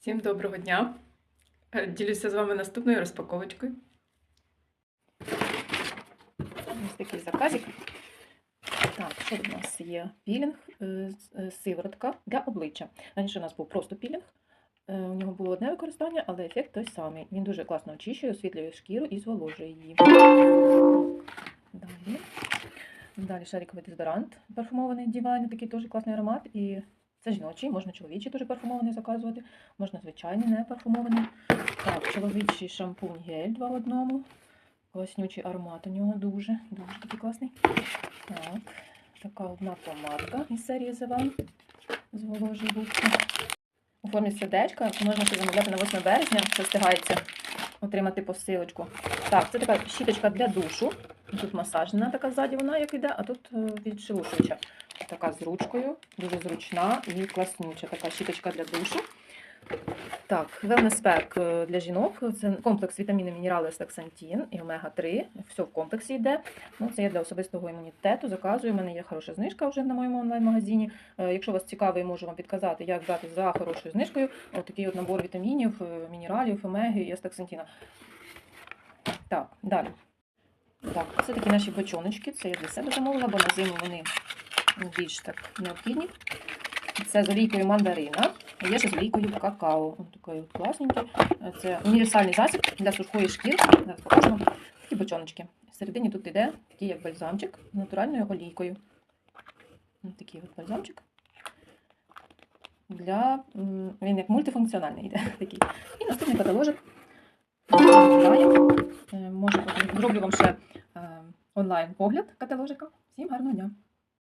Всім доброго дня! Е, Ділюся з вами наступною розпаковочкою. Ось такий заказик. Так, що в нас є? Пілінг, е, е, сиворотка для обличчя. Раніше у нас був просто пілінг. У нього було одне використання, але ефект той самий. Він дуже класно очищує, освітлює шкіру і зволожує її. Далі. Далі шариковий дезодорант парфумований Divine, такий теж класний аромат. І це жіночий, можна чоловічий теж парфумований заказувати, можна звичайний, не парфумований. Так, чоловічий шампунь гель 2 в одному. Класнючий аромат у нього дуже, дуже такий класний. Так, така одна помадка із серії The One. Зволожує губки. У формі сердечка можна це замовляти на 8 березня, це встигається отримати посилочку. Так, це така щіточка для душу. Тут масажна така ззаді вона як іде, а тут е, відшелушуюча. Така з ручкою, дуже зручна і класнюча. Така щіточка для душу. Так, wellness pack е, для жінок. Це комплекс вітаміни, мінерали, саксантін і омега-3. Все в комплексі йде. Ну, це є для особистого імунітету. Заказую. У мене є хороша знижка вже на моєму онлайн-магазині. Е, Якщо вас цікавий, можу вам підказати, як брати за хорошою знижкою. Ось такий от набор вітамінів, е, мінералів, омеги і астаксантіна. Так, далі. Так, це такі наші бочоночки. Це я для себе замовила, бо на зиму вони більш так необхідні. Це з олійкою мандарина. Є ще з олійкою какао. Такий от класненький. Це універсальний засіб для сухої шкіри. Зараз покажу вам. Такі бочоночки. Всередині тут йде такий як бальзамчик з натуральною олійкою. Ось такий от бальзамчик. Для... Він як мультифункціональний йде такий. І наступний каталожок. Е, Може, зроблю вам ще е, онлайн погляд каталожика. Всім гарного дня!